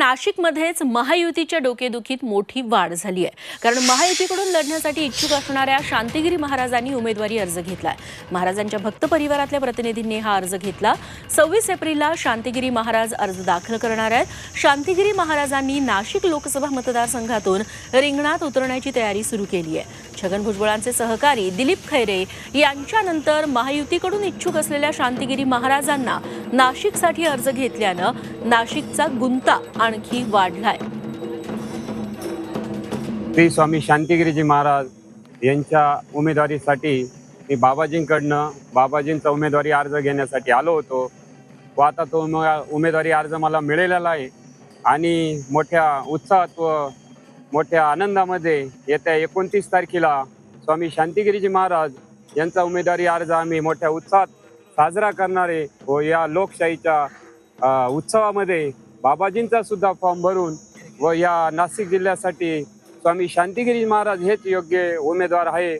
नाशिकमध्येच महायुतीच्या डोकेदुखीत मोठी वाढ झाली आहे. कारण महायुतीकडून लढण्यासाठी इच्छुक असणाऱ्या शांतिगिरी महाराजांनी उमेदवारी अर्ज घेतलाय. महाराजांच्या भक्त परिवारातल्या प्रतिनिधींनी हा अर्ज घेतला. सव्वीस एप्रिलला शांतिगिरी महाराज अर्ज दाखल करणार आहेत. शांतिगिरी महाराजांनी नाशिक लोकसभा मतदारसंघातून रिंगणात उतरण्याची तयारी सुरू केली आहे. छगन भुजबळांचे सहकारी दिलीप खैरे यांच्यानंतर महायुतीकडून इच्छुक असलेल्या शांतिगिरी महाराजांना नाशिकसाठी अर्ज घेतल्यानं नाशिकचा गुंता आणखी वाढलाय. श्री स्वामी शांतिगिरीजी महाराज यांच्या उमेदवारीसाठी मी बाबाजींकडनं बाबाजींचा उमेदवारी अर्ज घेण्यासाठी आलो होतो. व आता तो उमेदवारी अर्ज मला मिळालेला आहे. आणि मोठ्या उत्साहात व मोठ्या आनंदामध्ये येत्या एकोणतीस तारखेला स्वामी शांतिगिरीजी महाराज यांचा उमेदवारी अर्ज आम्ही मोठ्या उत्साहात साजरा करणारे व या लोकशाहीच्या उत्सवामध्ये बाबाजींचा सुद्धा फॉर्म भरून व या नाशिक जिल्ह्यासाठी स्वामी शांतिगिरी महाराज हेच योग्य उमेदवार आहे.